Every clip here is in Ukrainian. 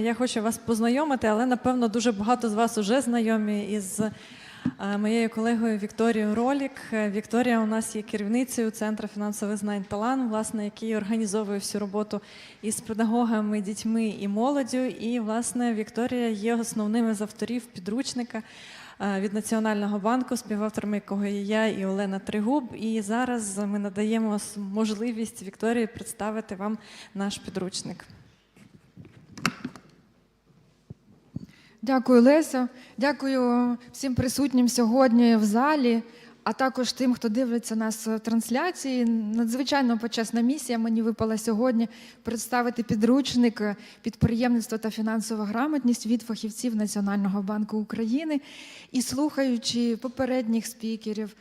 Я хочу вас познайомити, але напевно дуже багато з вас уже знайомі із е, моєю колегою Вікторією Ролік. Е, Вікторія у нас є керівницею Центру фінансових знань талант, власне, який організовує всю роботу із педагогами, дітьми і молоддю. І власне Вікторія є основним із авторів підручника. е, Від Національного банку, співавторами якого є я і Олена Тригуб. І зараз ми надаємо можливість Вікторії представити вам наш підручник. Дякую, Леся. Дякую всім присутнім сьогодні в залі, а також тим, хто дивиться нас в трансляції. Надзвичайно почесна місія мені випала сьогодні представити підручник підприємництво та фінансова грамотність від фахівців Національного банку України. І слухаючи попередніх спікерів,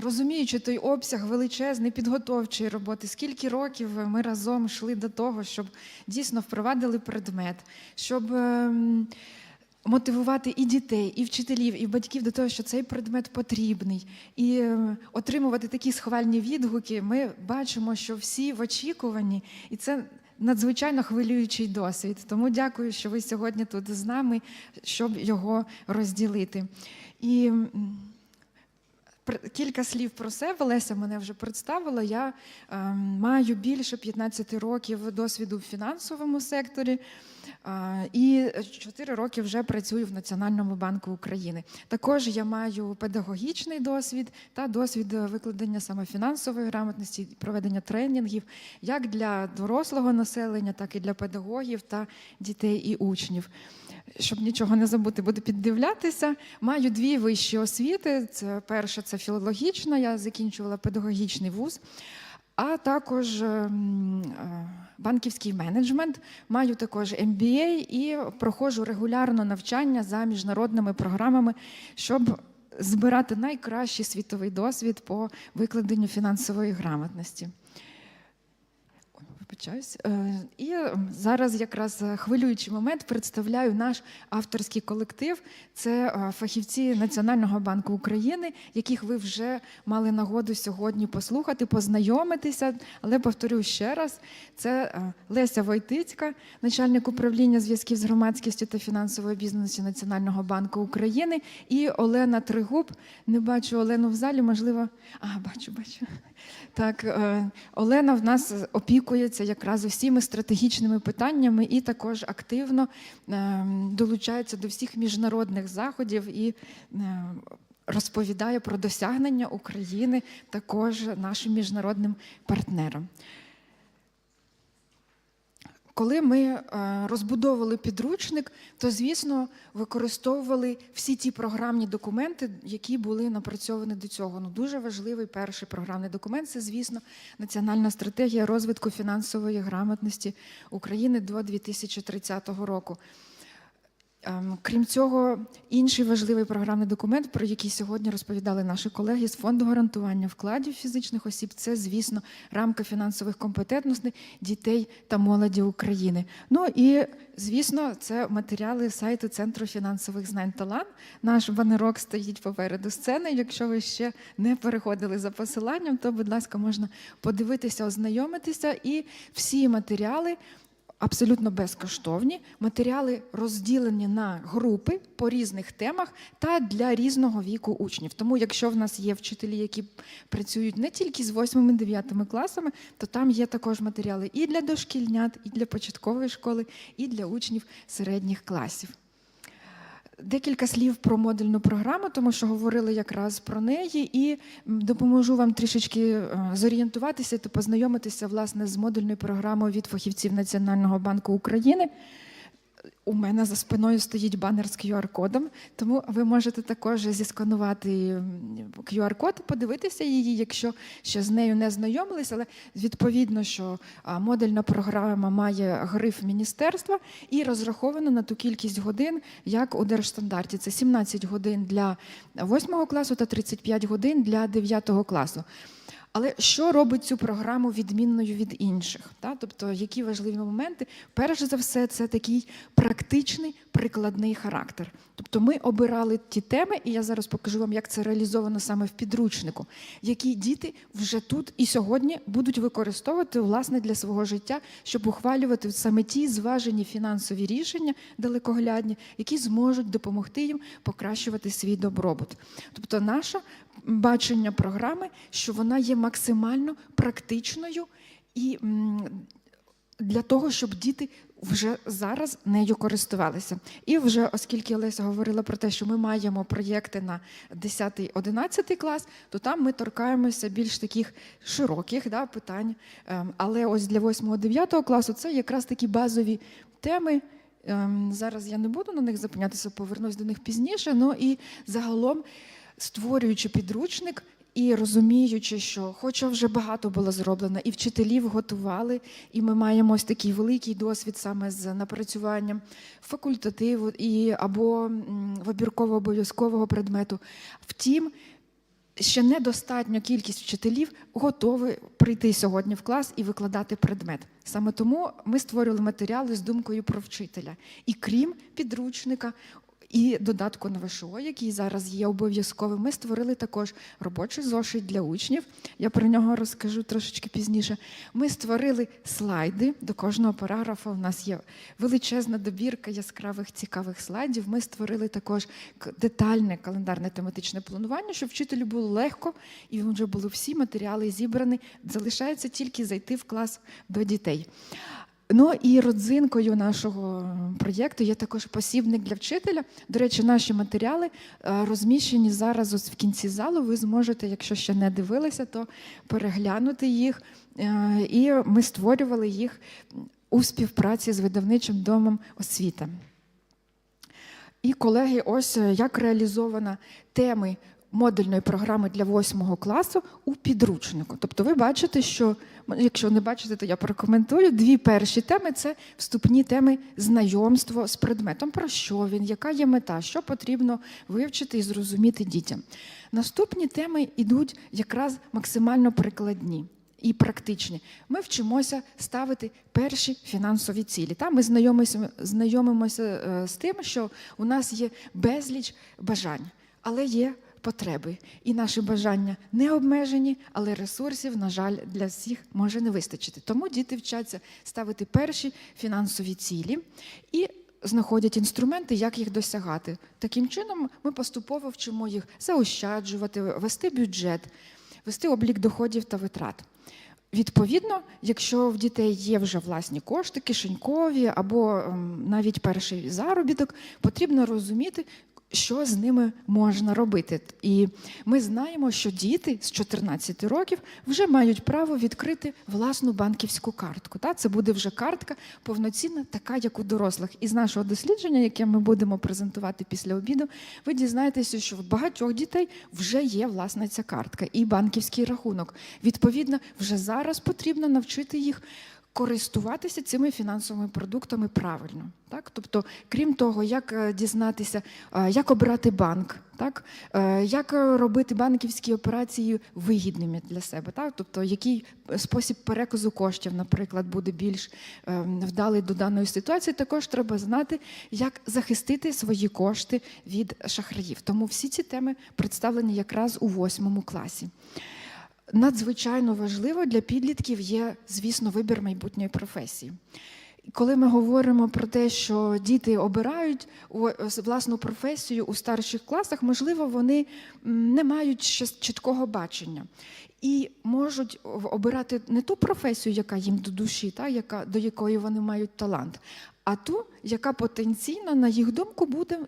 розуміючи той обсяг величезний підготовчої роботи, скільки років ми разом йшли до того, щоб дійсно впровадили предмет, щоб ем, мотивувати і дітей, і вчителів, і батьків до того, що цей предмет потрібний, і е, отримувати такі схвальні відгуки, ми бачимо, що всі в очікуванні, і це. Надзвичайно хвилюючий досвід. Тому дякую, що ви сьогодні тут з нами, щоб його розділити. І Кілька слів про себе. Леся мене вже представила. Я е, маю більше 15 років досвіду в фінансовому секторі. І 4 роки вже працюю в Національному банку України. Також я маю педагогічний досвід та досвід викладення саме фінансової грамотності, проведення тренінгів як для дорослого населення, так і для педагогів та дітей і учнів. Щоб нічого не забути, буду піддивлятися. Маю дві вищі освіти. Це перша це філологічна, я закінчувала педагогічний вуз, а також ем, е, банківський менеджмент. Маю також MBA і проходжу регулярно навчання за міжнародними програмами, щоб збирати найкращий світовий досвід по викладенню фінансової грамотності. Вибачаюсь. Е, І зараз якраз е, хвилюючий момент представляю наш авторський колектив. Це е, фахівці Національного банку України, яких ви вже мали нагоду сьогодні послухати, познайомитися. Але повторю ще раз: це Леся Войтицька, начальник управління зв'язків з громадськістю та фінансової бізнесу Національного банку України, і Олена Тригуб. Не бачу Олену в залі, можливо. А, бачу, бачу. Так, Олена в нас опікується якраз усіми стратегічними питаннями і також активно е, долучається до всіх міжнародних заходів і е, розповідає про досягнення України також нашим міжнародним партнерам. Коли ми е, розбудовували підручник, то звісно використовували всі ті програмні документи, які були напрацьовані до цього. Ну дуже важливий перший програмний документ це, звісно, національна стратегія розвитку фінансової грамотності України до 2030 року. Ем, Крім цього, інший важливий програмний документ, про який сьогодні розповідали наші колеги з фонду гарантування вкладів фізичних осіб, це, звісно, рамка фінансових компетентностей дітей та молоді України. Ну і звісно, це матеріали сайту Центру фінансових знань талант. Наш банерок стоїть попереду сцени. Якщо ви ще не переходили за посиланням, то, будь ласка, можна подивитися, ознайомитися і всі матеріали абсолютно безкоштовні. Матеріали розділені на групи по різних темах та для різного віку учнів. Тому, якщо в нас є вчителі, які працюють не тільки з 8-9 класами, то там є також матеріали і для дошкільнят, і для початкової школи, і для учнів середніх класів. Декілька слів про модульну програму, тому що говорили якраз про неї, і допоможу вам трішечки е, зорієнтуватися та познайомитися власне з модульною програмою від фахівців Національного банку України. У мене за спиною стоїть банер з QR-кодом, тому ви можете також зісканувати QR-код, подивитися її, якщо ще з нею не знайомились, але відповідно, що модульна програма має гриф міністерства і розрахована на ту кількість годин, як у держстандарті. Це 17 годин для 8 класу та 35 годин для 9 класу. Але що робить цю програму відмінною від інших? Та? Тобто, які важливі моменти? Перш за все, це такий практичний прикладний характер. Тобто ми обирали ті теми, і я зараз покажу вам, як це реалізовано саме в підручнику, які діти вже тут і сьогодні будуть використовувати власне для свого життя, щоб ухвалювати саме ті зважені фінансові рішення далекоглядні, які зможуть допомогти їм покращувати свій добробут. Тобто, наше бачення програми, що вона є максимально практичною і для того, щоб діти вже зараз нею користувалися. І вже, оскільки Олеся говорила про те, що ми маємо проєкти на 10-11 клас, то там ми торкаємося більш таких широких да, питань. Ем, Але ось для 8-9 класу це якраз такі базові теми. Ем, Зараз я не буду на них зупинятися, повернусь до них пізніше. Ну і загалом, створюючи підручник, і розуміючи, що, хоча вже багато було зроблено, і вчителів готували, і ми маємо ось такий великий досвід саме з напрацюванням факультативу і або вибірково обов'язкового предмету. Втім, ще недостатня кількість вчителів готові прийти сьогодні в клас і викладати предмет. Саме тому ми створювали матеріали з думкою про вчителя. І крім підручника. І додатку на ВШО, який зараз є обов'язковим, ми створили також робочий зошит для учнів. Я про нього розкажу трошечки пізніше. Ми створили слайди до кожного параграфа. У нас є величезна добірка яскравих цікавих слайдів. Ми створили також детальне календарне тематичне планування, щоб вчителю було легко, і вже були всі матеріали зібрані. Залишається тільки зайти в клас до дітей. Ну і родзинкою нашого проєкту є також посібник для вчителя. До речі, наші матеріали е, розміщені зараз ось в кінці залу. Ви зможете, якщо ще не дивилися, то переглянути їх. Е, І ми створювали їх у співпраці з видавничим домом освіта. І, колеги, ось е, як реалізовано теми модульної програми для восьмого класу у підручнику. Тобто, ви бачите, що якщо не бачите, то я прокоментую. Дві перші теми це вступні теми знайомство з предметом. Про що він, яка є мета, що потрібно вивчити і зрозуміти дітям. Наступні теми йдуть якраз максимально прикладні. І практичні. Ми вчимося ставити перші фінансові цілі. Там ми знайомимося, знайомимося е, з тим, що у нас є безліч бажань, але є потреби. І наші бажання не обмежені, але ресурсів, на жаль, для всіх може не вистачити. Тому діти вчаться ставити перші фінансові цілі і знаходять інструменти, як їх досягати. Таким чином, ми поступово вчимо їх заощаджувати, вести бюджет, вести облік доходів та витрат. Відповідно, якщо в дітей є вже власні кошти, кишенькові або ем, навіть перший заробіток, потрібно розуміти, що з ними можна робити. І ми знаємо, що діти з 14 років вже мають право відкрити власну банківську картку. Та? Це буде вже картка повноцінна, така, як у дорослих. І з нашого дослідження, яке ми будемо презентувати після обіду, ви дізнаєтеся, що в багатьох дітей вже є власна ця картка і банківський рахунок. Відповідно, вже зараз потрібно навчити їх. Користуватися цими фінансовими продуктами правильно, так тобто, крім того, як е, дізнатися, е, як обирати банк, так е, як робити банківські операції вигідними для себе, так тобто, який спосіб переказу коштів, наприклад, буде більш е, вдалий до даної ситуації, також треба знати, як захистити свої кошти від шахраїв. Тому всі ці теми представлені якраз у восьмому класі. Надзвичайно важливо для підлітків є, звісно, вибір майбутньої професії. Коли ми говоримо про те, що діти обирають власну професію у старших класах, можливо, вони не мають ще чіткого бачення і можуть обирати не ту професію, яка їм до душі, та, яка, до якої вони мають талант, а ту, яка потенційно, на їх думку, буде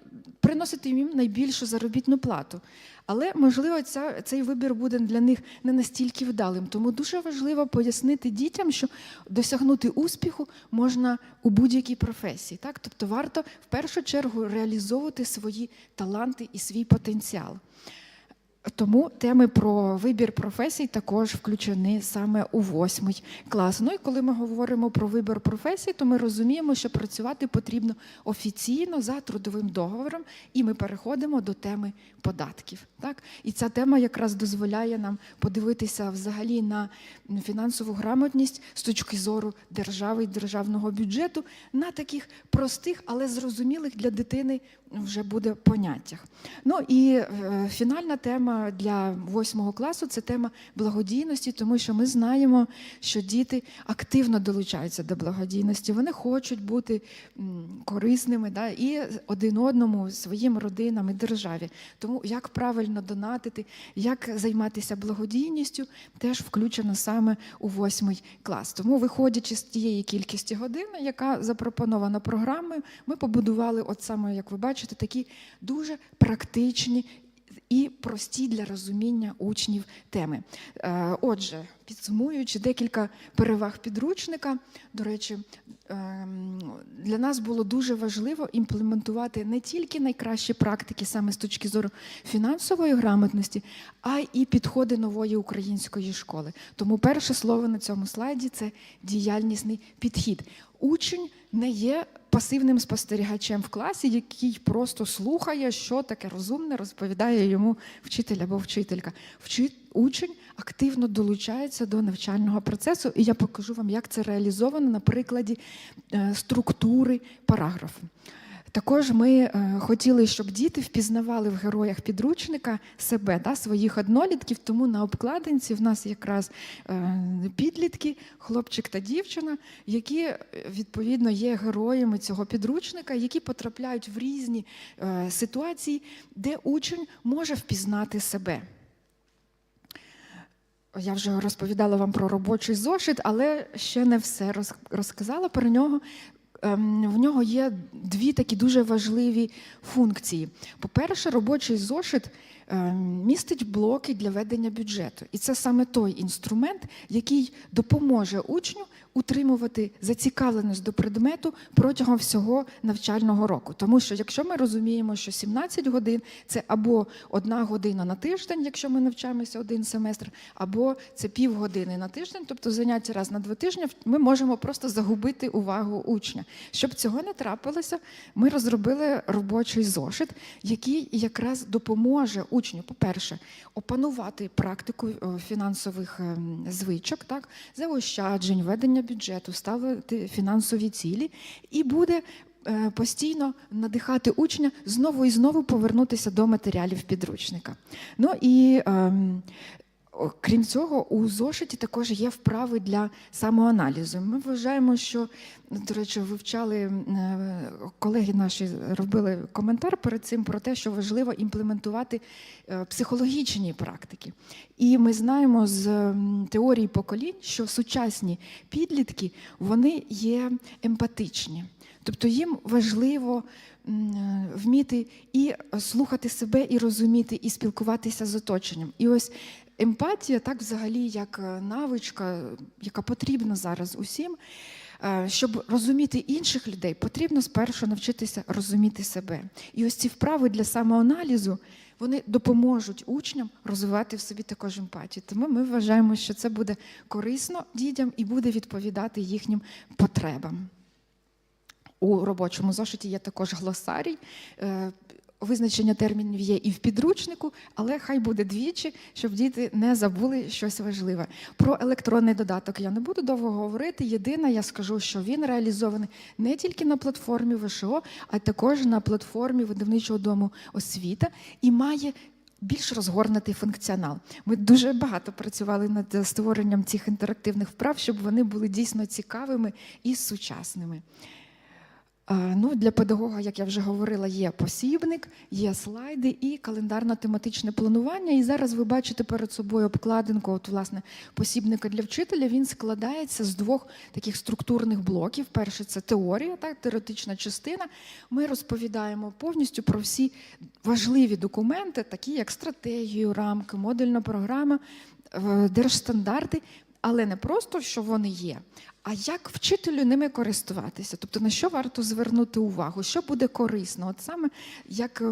приносити їм найбільшу заробітну плату. Але, можливо, ця, цей вибір буде для них не настільки вдалим. Тому дуже важливо пояснити дітям, що досягнути успіху можна у будь-якій професії. Так? Тобто варто в першу чергу реалізовувати свої таланти і свій потенціал. Тому теми про вибір професій також включені саме у восьмий клас. Ну і коли ми говоримо про вибір професій, то ми розуміємо, що працювати потрібно офіційно за трудовим договором, і ми переходимо до теми податків. Так? І ця тема якраз дозволяє нам подивитися взагалі на фінансову грамотність з точки зору держави і державного бюджету на таких простих, але зрозумілих для дитини вже буде поняттях. Ну і е, фінальна тема для восьмого класу це тема благодійності, тому що ми знаємо, що діти активно долучаються до благодійності. Вони хочуть бути корисними да, і один одному, своїм родинам і державі. Тому як правильно донатити, як займатися благодійністю, теж включено саме у восьмий клас. Тому, виходячи з тієї кількості годин, яка запропонована програмою, ми побудували, от саме, як ви бачите, такі дуже практичні. І прості для розуміння учнів теми. Е, Отже, підсумуючи декілька переваг підручника, до речі, ем, для нас було дуже важливо імплементувати не тільки найкращі практики саме з точки зору фінансової грамотності, а й підходи нової української школи. Тому перше слово на цьому слайді це діяльнісний підхід. Учень не є пасивним спостерігачем в класі, який просто слухає, що таке розумне, розповідає йому вчитель або вчителька. Вчи... Учень активно долучається до навчального процесу, і я покажу вам, як це реалізовано на прикладі е, структури параграфу. Також ми е, хотіли, щоб діти впізнавали в героях підручника себе, да, своїх однолітків, тому на обкладинці в нас якраз е, підлітки, хлопчик та дівчина, які е, відповідно є героями цього підручника, які потрапляють в різні ситуації, де учень може впізнати себе. Я вже розповідала вам про робочий зошит, але ще не все роз- розказала про нього. Ем, В нього є дві такі дуже важливі функції. По-перше, робочий зошит ем, містить блоки для ведення бюджету. І це саме той інструмент, який допоможе учню утримувати зацікавленість до предмету протягом всього навчального року. Тому що якщо ми розуміємо, що 17 годин це або одна година на тиждень, якщо ми навчаємося один семестр, або це півгодини на тиждень, тобто заняття раз на два тижні, ми можемо просто загубити увагу учня. Щоб цього не трапилося, ми розробили робочий зошит, який якраз допоможе учню, по-перше, опанувати практику е, фінансових ем, звичок, так, заощаджень, ведення бюджету, ставити фінансові цілі, і буде е, постійно надихати учня знову і знову повернутися до матеріалів підручника. Ну і ем, Крім цього, у зошиті також є вправи для самоаналізу. Ми вважаємо, що, до речі, вивчали е, колеги наші робили коментар перед цим про те, що важливо імплементувати е, психологічні практики. І ми знаємо з теорії поколінь, що сучасні підлітки вони є емпатичні. Тобто їм важливо е, вміти і слухати себе, і розуміти, і спілкуватися з оточенням. І ось емпатія, так взагалі, як е, навичка, яка потрібна зараз усім. е, Щоб розуміти інших людей, потрібно спершу навчитися розуміти себе. І ось ці вправи для самоаналізу вони допоможуть учням розвивати в собі також емпатію. Тому ми вважаємо, що це буде корисно дітям і буде відповідати їхнім потребам. У робочому зошиті є також глосарій. Визначення термінів є і в підручнику, але хай буде двічі, щоб діти не забули щось важливе. Про електронний додаток я не буду довго говорити. Єдине, я скажу, що він реалізований не тільки на платформі ВШО, а також на платформі видавничого дому освіта і має більш розгорнутий функціонал. Ми дуже багато працювали над створенням цих інтерактивних вправ, щоб вони були дійсно цікавими і сучасними. Е, Ну, для педагога, як я вже говорила, є посібник, є слайди і календарно-тематичне планування. І зараз ви бачите перед собою обкладинку, от, власне, посібника для вчителя. Він складається з двох таких структурних блоків. Перше це теорія, так, теоретична частина. Ми розповідаємо повністю про всі важливі документи, такі як стратегію, рамки, модульна програма, е, держстандарти. але не просто що вони є, а як вчителю ними користуватися, тобто на що варто звернути увагу, що буде корисно, от саме як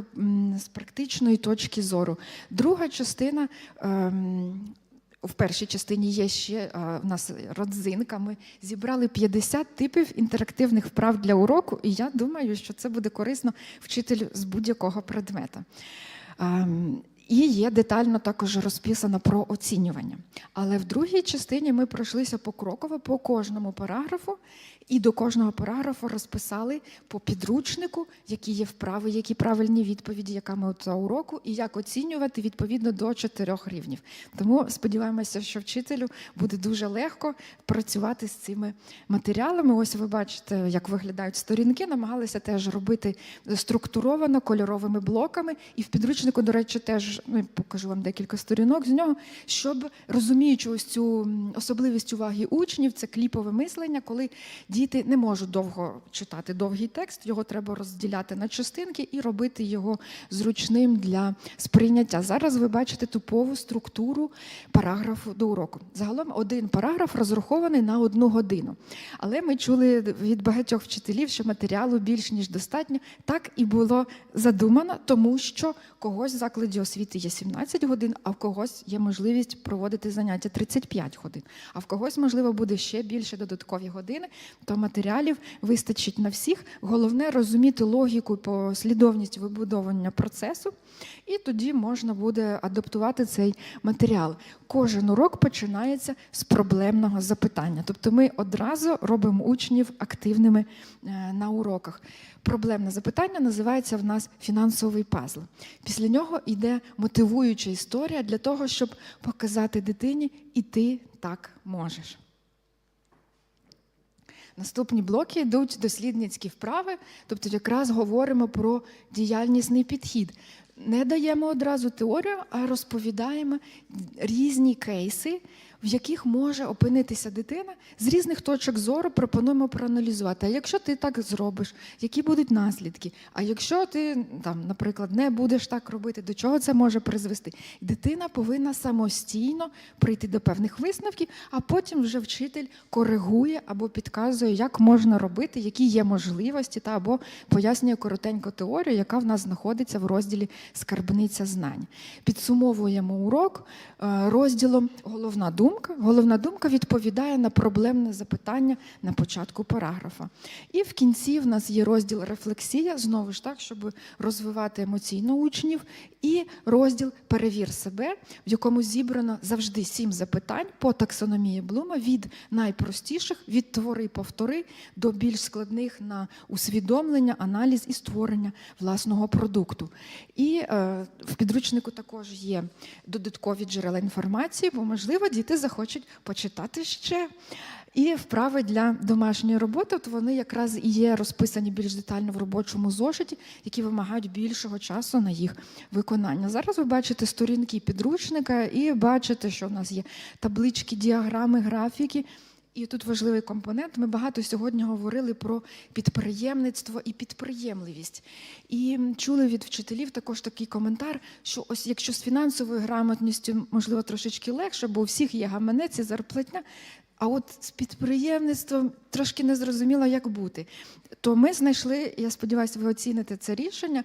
з практичної точки зору. Друга частина. ем, в першій частині є ще е, в нас родзинка. Ми зібрали 50 типів інтерактивних вправ для уроку, і я думаю, що це буде корисно вчителю з будь-якого предмета. І є детально також розписано про оцінювання. Але в другій частині ми пройшлися покроково по кожному параграфу, і до кожного параграфу розписали по підручнику, які є вправи, які правильні відповіді, яка мета уроку, і як оцінювати відповідно до чотирьох рівнів. Тому сподіваємося, що вчителю буде дуже легко працювати з цими матеріалами. Ось ви бачите, як виглядають сторінки. Намагалися теж робити структуровано кольоровими блоками. І в підручнику, до речі, теж ну, покажу вам декілька сторінок з нього, щоб розуміючи ось цю особливість уваги учнів, це кліпове мислення, коли діти не можуть довго читати довгий текст, його треба розділяти на частинки і робити його зручним для сприйняття. Зараз ви бачите типову структуру параграфу до уроку. Загалом один параграф розрахований на одну годину. Але ми чули від багатьох вчителів, що матеріалу більш ніж достатньо. Так і було задумано, тому що когось в закладі освіти є 17 годин, а в когось є можливість проводити заняття 35 годин. А в когось, можливо, буде ще більше додаткові години, то матеріалів вистачить на всіх. Головне розуміти логіку, послідовність вибудовування процесу, і тоді можна буде адаптувати цей матеріал. Кожен урок починається з проблемного запитання. Тобто ми одразу робимо учнів активними е, на уроках. Проблемне запитання називається в нас фінансовий пазл. Після нього йде мотивуюча історія для того, щоб показати дитині, і ти так можеш. Наступні блоки йдуть дослідницькі вправи, тобто якраз говоримо про діяльнісний підхід. Не даємо одразу теорію, а розповідаємо різні кейси, в яких може опинитися дитина з різних точок зору. Пропонуємо проаналізувати. А якщо ти так зробиш, які будуть наслідки? А якщо ти там, наприклад, не будеш так робити, до чого це може призвести? Дитина повинна самостійно прийти до певних висновків, а потім вже вчитель коригує або підказує, як можна робити, які є можливості, та або пояснює коротеньку теорію, яка в нас знаходиться в розділі Скарбниця знань. Підсумовуємо урок е, розділом Головна думка. Головна думка відповідає на проблемне запитання на початку параграфа. І в кінці в нас є розділ рефлексія, знову ж так, щоб розвивати емоційно учнів, і розділ Перевір себе, в якому зібрано завжди сім запитань по таксономії Блума від найпростіших від твори повтори до більш складних на усвідомлення, аналіз і створення власного продукту. І е, в підручнику також є додаткові джерела інформації, бо можливо діти захочуть почитати ще. І вправи для домашньої роботи, от вони якраз і є розписані більш детально в робочому зошиті, які вимагають більшого часу на їх виконання. Зараз ви бачите сторінки підручника і бачите, що в нас є таблички, діаграми, графіки. І тут важливий компонент. Ми багато сьогодні говорили про підприємництво і підприємливість. І чули від вчителів також такий коментар, що ось якщо з фінансовою грамотністю, можливо, трошечки легше, бо у всіх є гаманець і зарплатня. А от з підприємництвом трошки не зрозуміло, як бути. То ми знайшли, я сподіваюся, ви оціните це рішення,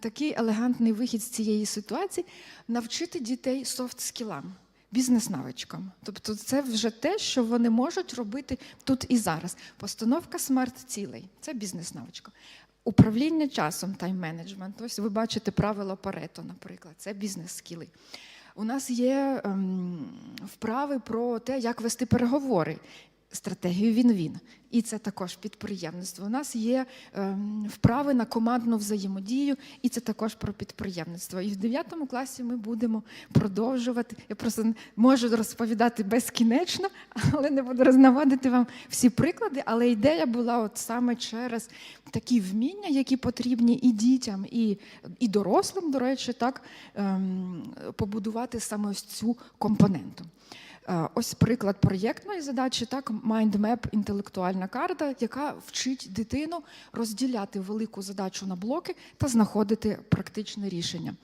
такий елегантний вихід з цієї ситуації навчити дітей софт-скілам. Бізнес-навичкам. Тобто це вже те, що вони можуть робити тут і зараз. Постановка смарт-цілей це бізнес-навичка. Управління часом, тайм-менеджмент. Ось ви бачите правила Парето, наприклад, це бізнес-скіли. У нас є ем, вправи про те, як вести переговори. Стратегію він-він. І це також підприємництво. У нас є ем, вправи на командну взаємодію, і це також про підприємництво. І в 9 класі ми будемо продовжувати. Я просто можу розповідати безкінечно, але не буду рознавадити вам всі приклади. Але ідея була от саме через такі вміння, які потрібні і дітям, і, і дорослим, до речі, так ем, побудувати саме ось цю компоненту. Е, Ось приклад проєктної задачі, так, майндмеп, – інтелектуальна карта, яка вчить дитину розділяти велику задачу на блоки та знаходити практичне рішення.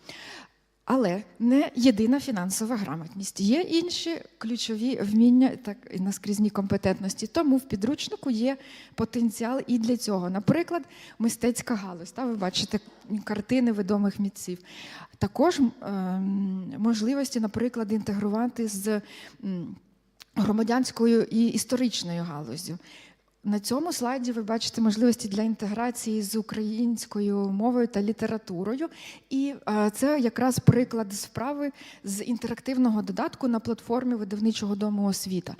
Але не єдина фінансова грамотність. Є інші ключові вміння так і наскрізні компетентності. Тому в підручнику є потенціал і для цього. Наприклад, мистецька галузь. Та ви бачите картини відомих митців. Також ем, можливості, наприклад, інтегрувати з громадянською і історичною галузю. На цьому слайді ви бачите можливості для інтеграції з українською мовою та літературою. І е, це якраз приклад справи з інтерактивного додатку на платформі видавничого дому освіта.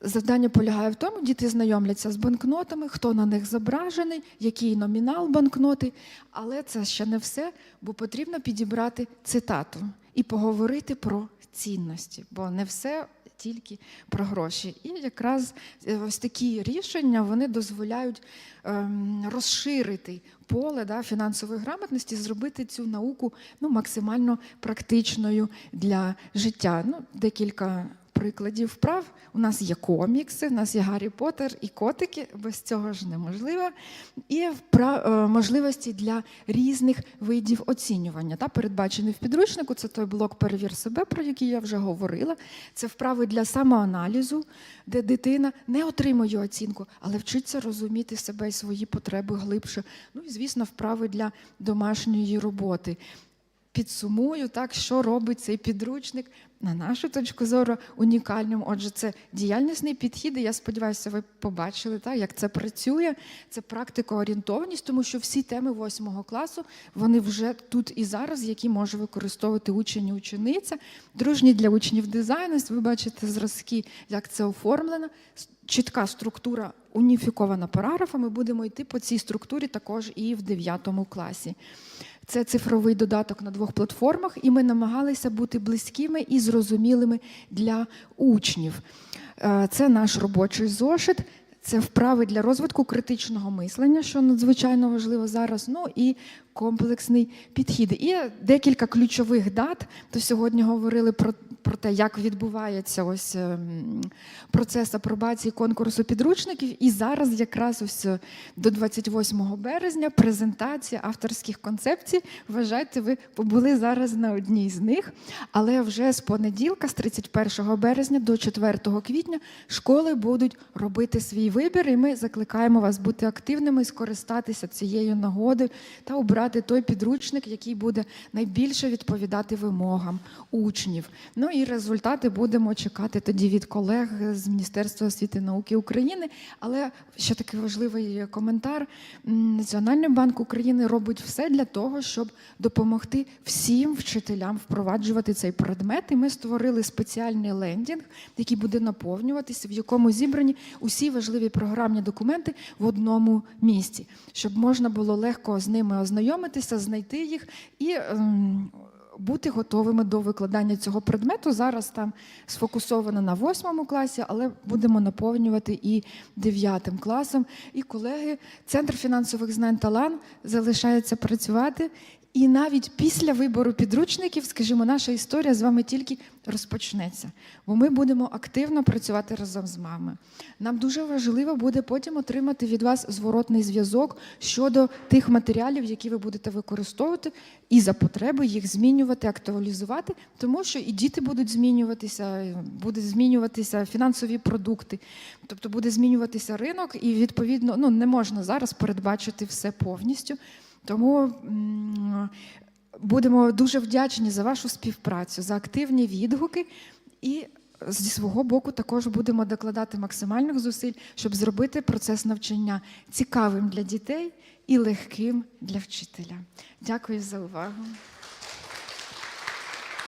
Завдання полягає в тому, діти знайомляться з банкнотами, хто на них зображений, який номінал банкноти. Але це ще не все, бо потрібно підібрати цитату і поговорити про цінності, бо не все тільки про гроші. І якраз е, ось такі рішення вони дозволяють ем, розширити поле да, фінансової грамотності, зробити цю науку ну, максимально практичною для життя. Ну, декілька прикладів вправ. У нас є комікси, у нас є Гаррі Поттер і котики, без цього ж неможливо. І е, можливості для різних видів оцінювання. Та, передбачений в підручнику, це той блок Перевір себе, про який я вже говорила. Це вправи для самоаналізу, де дитина не отримує оцінку, але вчиться розуміти себе і свої потреби глибше. Ну і, звісно, вправи для домашньої роботи. Підсумую, так, що робить цей підручник, на нашу точку зору, унікальним. Отже, це діяльнісний підхід, і я сподіваюся, ви побачили, так, як це працює. Це практикоорієнтованість, тому що всі теми восьмого класу вони вже тут і зараз, які може використовувати учень і учениця. Дружні для учнів дизайну. Ви бачите зразки, як це оформлено. Чітка структура уніфікована параграфами. Будемо йти по цій структурі також і в 9 класі. Це цифровий додаток на двох платформах, і ми намагалися бути близькими і зрозумілими для учнів. Е, Це наш робочий зошит. Це вправи для розвитку критичного мислення, що надзвичайно важливо зараз. Ну і комплексний підхід. І декілька ключових дат. То сьогодні говорили про, про те, як відбувається ось ем, процес апробації конкурсу підручників. І зараз, якраз ось е, до 28 березня, презентація авторських концепцій. Вважайте, ви побули зараз на одній з них. Але вже з понеділка, з 31 березня до 4 квітня, школи будуть робити свій вибір, і ми закликаємо вас бути активними, скористатися цією нагодою та обрати той підручник, який буде найбільше відповідати вимогам учнів. Ну і результати будемо чекати тоді від колег з Міністерства освіти і науки України. Але ще такий важливий коментар: Національний банк України робить все для того, щоб допомогти всім вчителям впроваджувати цей предмет. І ми створили спеціальний лендінг, який буде наповнюватися, в якому зібрані усі важливі програмні документи в одному місці, щоб можна було легко з ними ознайомитися, знайти їх і. ем, бути готовими до викладання цього предмету. Зараз там сфокусовано на восьмому класі, але будемо наповнювати і дев'ятим класом. І колеги, Центр фінансових знань Талан залишається працювати. І навіть після вибору підручників, скажімо, наша історія з вами тільки розпочнеться, бо ми будемо активно працювати разом з вами. Нам дуже важливо буде потім отримати від вас зворотний зв'язок щодо тих матеріалів, які ви будете використовувати, і за потреби їх змінювати, актуалізувати, тому що і діти будуть змінюватися, будуть змінюватися фінансові продукти, тобто буде змінюватися ринок, і відповідно ну, не можна зараз передбачити все повністю. Тому будемо дуже вдячні за вашу співпрацю, за активні відгуки і. Зі свого боку також будемо докладати максимальних зусиль, щоб зробити процес навчання цікавим для дітей і легким для вчителя. Дякую за увагу.